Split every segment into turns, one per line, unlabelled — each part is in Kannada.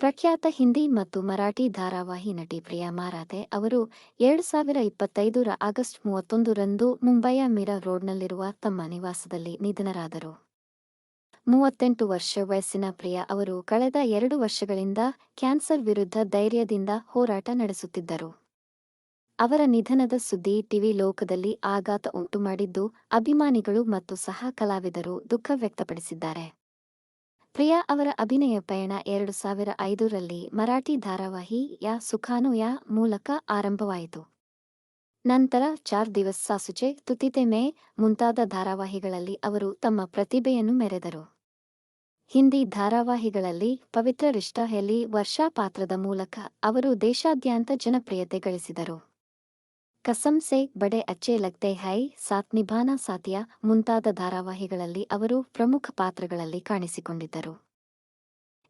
ಪ್ರಖ್ಯಾತ ಹಿಂದಿ ಮತ್ತು ಮರಾಠಿ ಧಾರಾವಾಹಿ ನಟಿ ಪ್ರಿಯಾ ಮಾರಾತೆ ಅವರು ಎರಡು ಸಾವಿರ ಇಪ್ಪತ್ತೈದರ ಆಗಸ್ಟ್ ಮೂವತ್ತೊಂದರಂದು ಮುಂಬೈಯ ಮೀರಾ ರೋಡ್ನಲ್ಲಿರುವ ತಮ್ಮ ನಿವಾಸದಲ್ಲಿ ನಿಧನರಾದರು. ಮೂವತ್ತೆಂಟು ವರ್ಷ ವಯಸ್ಸಿನ ಪ್ರಿಯಾ ಅವರು ಕಳೆದ ಎರಡು ವರ್ಷಗಳಿಂದ ಕ್ಯಾನ್ಸರ್ ವಿರುದ್ಧ ಧೈರ್ಯದಿಂದ ಹೋರಾಟ ನಡೆಸುತ್ತಿದ್ದರು. ಅವರ ನಿಧನದ ಸುದ್ದಿ ಟಿವಿ ಲೋಕದಲ್ಲಿ ಆಘಾತ ಉಂಟುಮಾಡಿದ್ದು ಅಭಿಮಾನಿಗಳು ಮತ್ತು ಸಹ ಕಲಾವಿದರು ದುಃಖ ವ್ಯಕ್ತಪಡಿಸಿದ್ದಾರೆ. ಪ್ರಿಯಾ ಅವರ ಅಭಿನಯ ಪಯಣ ಎರಡು ಸಾವಿರ ಐದರಲ್ಲಿ ಮರಾಠಿ ಧಾರಾವಾಹಿ ಯಾ ಸುಖಾನು ಯಾ ಮೂಲಕ ಆರಂಭವಾಯಿತು. ನಂತರ ಚಾರ್ ದಿವಸ್ ಸಾಸುಚೆ, ತುತಿತೆ ಮೇ ಮುಂತಾದ ಧಾರಾವಾಹಿಗಳಲ್ಲಿ ಅವರು ತಮ್ಮ ಪ್ರತಿಭೆಯನ್ನು ಮೆರೆದರು. ಹಿಂದಿ ಧಾರಾವಾಹಿಗಳಲ್ಲಿ ಪವಿತ್ರ ರಿಷ್ಟಾ ಹೆಲಿ ವರ್ಷಾ ಪಾತ್ರದ ಮೂಲಕ ಅವರು ದೇಶಾದ್ಯಂತ ಜನಪ್ರಿಯತೆ ಗಳಿಸಿದರು. ಕಸಂ ಸೆ ಬಡೆ ಅಚ್ಚೆ ಲಗ್ತೆ ಹೈ ಸಾತ್ ನಿಭಾನಾ ಸಾತಿಯಾ ಮುಂತಾದ ಧಾರಾವಾಹಿಗಳಲ್ಲಿ ಅವರು ಪ್ರಮುಖ ಪಾತ್ರಗಳಲ್ಲಿ ಕಾಣಿಸಿಕೊಂಡಿದ್ದರು.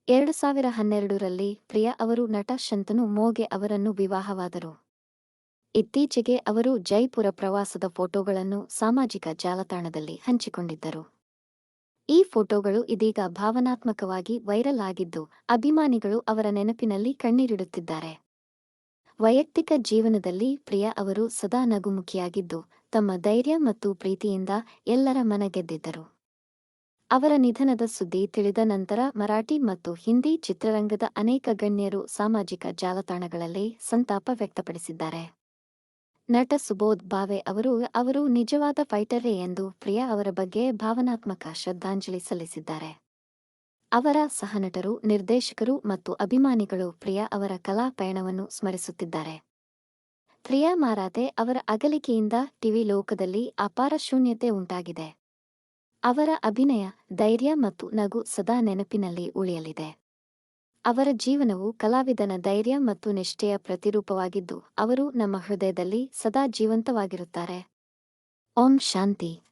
ಎರಡು ಸಾವಿರ ಹನ್ನೆರಡರಲ್ಲಿ ಪ್ರಿಯಾ ಅವರು ನಟ ಶಂತನು ಮೋಗೆ ಅವರನ್ನು ವಿವಾಹವಾದರು. ಇತ್ತೀಚೆಗೆ ಅವರು ಜೈಪುರ ಪ್ರವಾಸದ ಫೋಟೋಗಳನ್ನು ಸಾಮಾಜಿಕ ಜಾಲತಾಣದಲ್ಲಿ ಹಂಚಿಕೊಂಡಿದ್ದರು. ಈ ಫೋಟೋಗಳು ಇದೀಗ ಭಾವನಾತ್ಮಕವಾಗಿ ವೈರಲ್ ಆಗಿದ್ದು, ಅಭಿಮಾನಿಗಳು ಅವರ ನೆನಪಿನಲ್ಲಿ ಕಣ್ಣೀರಿಡುತ್ತಿದ್ದಾರೆ. ವೈಯಕ್ತಿಕ ಜೀವನದಲ್ಲಿ ಪ್ರಿಯಾ ಅವರು ಸದಾ ನಗುಮುಖಿಯಾಗಿದ್ದು, ತಮ್ಮ ಧೈರ್ಯ ಮತ್ತು ಪ್ರೀತಿಯಿಂದ ಎಲ್ಲರ ಮನ ಗೆದ್ದಿದ್ದರು. ಅವರ ನಿಧನದ ಸುದ್ದಿ ತಿಳಿದ ನಂತರ ಮರಾಠಿ ಮತ್ತು ಹಿಂದಿ ಚಿತ್ರರಂಗದ ಅನೇಕ ಗಣ್ಯರು ಸಾಮಾಜಿಕ ಜಾಲತಾಣಗಳಲ್ಲಿ ಸಂತಾಪ ವ್ಯಕ್ತಪಡಿಸಿದ್ದಾರೆ. ನಟ ಸುಬೋಧ್ ಭಾವೆ ಅವರು ಅವರು ನಿಜವಾದ ಫೈಟರೇ ಎಂದು ಪ್ರಿಯಾ ಅವರ ಬಗ್ಗೆ ಭಾವನಾತ್ಮಕ ಶ್ರದ್ಧಾಂಜಲಿ ಸಲ್ಲಿಸಿದ್ದಾರೆ. ಅವರ ಸಹನಟರು, ನಿರ್ದೇಶಕರು ಮತ್ತು ಅಭಿಮಾನಿಗಳು ಪ್ರಿಯಾ ಅವರ ಕಲಾ ಪಯಣವನ್ನು ಸ್ಮರಿಸುತ್ತಿದ್ದಾರೆ. ಪ್ರಿಯಾ ಮಾರಾತೆ ಅವರ ಅಗಲಿಕೆಯಿಂದ ಟಿವಿ ಲೋಕದಲ್ಲಿ ಅಪಾರ ಶೂನ್ಯತೆ ಉಂಟಾಗಿದೆ. ಅವರ ಅಭಿನಯ ಧೈರ್ಯ ಮತ್ತು ನಗು ಸದಾ ನೆನಪಿನಲ್ಲಿ ಉಳಿಯಲಿದೆ. ಅವರ ಜೀವನವು ಕಲಾವಿದನ ಧೈರ್ಯ ಮತ್ತು ನಿಷ್ಠೆಯ ಪ್ರತಿರೂಪವಾಗಿದ್ದು, ಅವರು ನಮ್ಮ ಹೃದಯದಲ್ಲಿ ಸದಾ ಜೀವಂತವಾಗಿರುತ್ತಾರೆ. ಓಂ ಶಾಂತಿ.